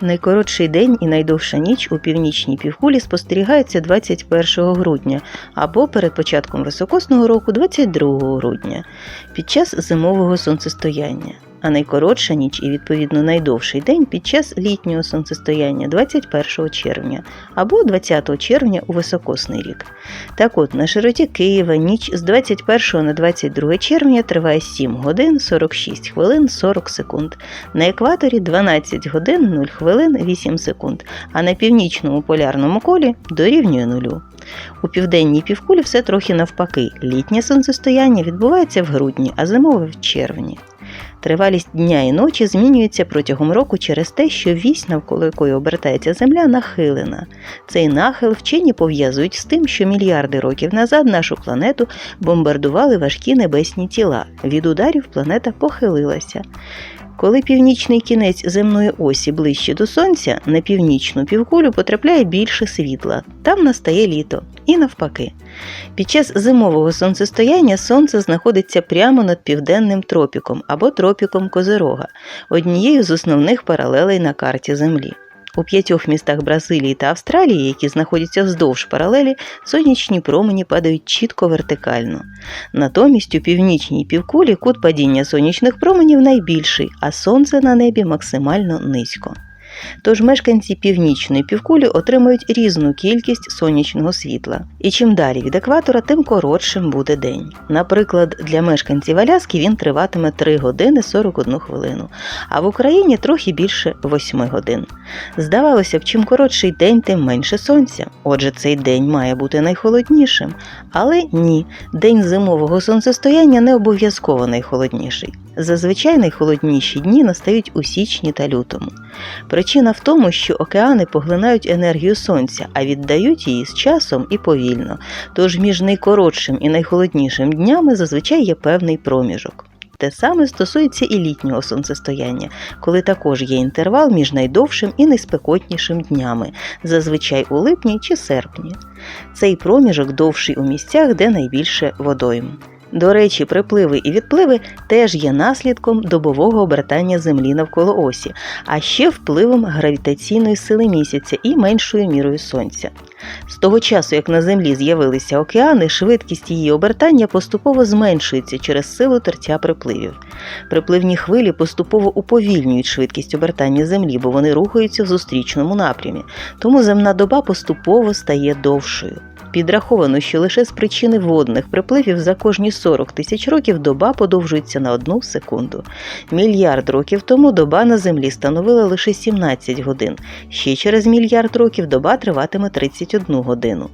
Найкоротший день і найдовша ніч у північній півкулі спостерігається 21 грудня або перед початком високосного року 22 грудня під час зимового сонцестояння, а найкоротша ніч і відповідно найдовший день під час літнього сонцестояння 21 червня або 20 червня у високосний рік. Так от, на широті Києва ніч з 21 на 22 червня триває 7 годин 46 хвилин 40 секунд, на екваторі 12 годин 0 хвилин 8 секунд, а на північному полярному колі дорівнює нулю. У південній півкулі все трохи навпаки. Літнє сонцестояння відбувається в грудні, а зимове в червні. Тривалість дня і ночі змінюється протягом року через те, що вісь, навколо якої обертається Земля, нахилена. Цей нахил вчені пов'язують з тим, що мільярди років назад нашу планету бомбардували важкі небесні тіла. Від ударів планета похилилася. Коли північний кінець земної осі ближче до сонця, на північну півкулю потрапляє більше світла, там настає літо, і навпаки. Під час зимового сонцестояння сонце знаходиться прямо над південним тропіком або тропіком Козирога, однією з основних паралелей на карті Землі. У п'ятьох містах Бразилії та Австралії, які знаходяться вздовж паралелі, сонячні промені падають чітко вертикально. Натомість у північній півкулі кут падіння сонячних променів найбільший, а сонце на небі максимально низько. Тож мешканці північної півкулі отримують різну кількість сонячного світла, і чим далі від екватора, тим коротшим буде день. Наприклад, для мешканців Аляски він триватиме 3 години 41 хвилину, а в Україні трохи більше 8 годин. Здавалося б, чим коротший день, тим менше сонця. Отже, цей день має бути найхолоднішим. Але ні, день зимового сонцестояння не обов'язково найхолодніший. Зазвичай найхолодніші дні настають у січні та лютому. Причина в тому, що океани поглинають енергію сонця, а віддають її з часом і повільно. Тож між найкоротшим і найхолоднішим днями зазвичай є певний проміжок. Те саме стосується і літнього сонцестояння, коли також є інтервал між найдовшим і найспекотнішим днями, зазвичай у липні чи серпні. Цей проміжок довший у місцях, де найбільше водойм. До речі, припливи і відпливи теж є наслідком добового обертання Землі навколо осі, а ще впливом гравітаційної сили місяця і меншою мірою сонця. З того часу, як на Землі з'явилися океани, швидкість її обертання поступово зменшується через силу тертя припливів. Припливні хвилі поступово уповільнюють швидкість обертання Землі, бо вони рухаються в зустрічному напрямі, тому земна доба поступово стає довшою. Підраховано, що лише з причини водних припливів за кожні 40 тисяч років доба подовжується на одну секунду. Мільярд років тому доба на Землі становила лише 17 годин. Ще через мільярд років доба триватиме 31 годину.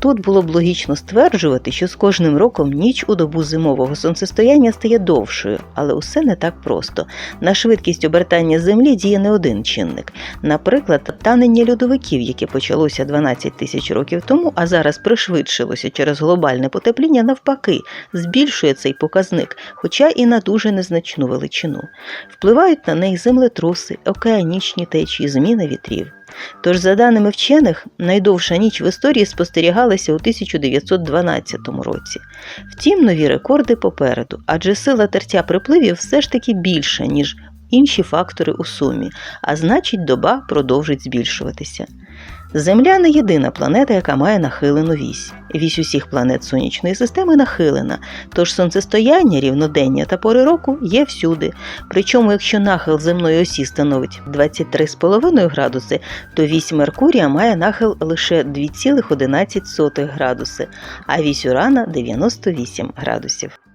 Тут було б логічно стверджувати, що з кожним роком ніч у добу зимового сонцестояння стає довшою, але усе не так просто. На швидкість обертання Землі діє не один чинник. Наприклад, танення льодовиків, яке почалося 12 тисяч років тому, а зараз пришвидшилося через глобальне потепління, навпаки, збільшує цей показник, хоча і на дуже незначну величину. Впливають на неї землетруси, океанічні течії, зміна вітрів. Тож, за даними вчених, найдовша ніч в історії спостерігалася у 1912 році. Втім, нові рекорди попереду, адже сила тертя припливів все ж таки більша, ніж інші фактори у сумі, а значить, доба продовжить збільшуватися. Земля не єдина планета, яка має нахилену вісь. Вісь усіх планет сонячної системи нахилена, тож сонцестояння, рівнодення та пори року є всюди. Причому, якщо нахил земної осі становить 23,5 градуси, то вісь Меркурія має нахил лише 2,11 градуси, а вісь Урана 98 градусів.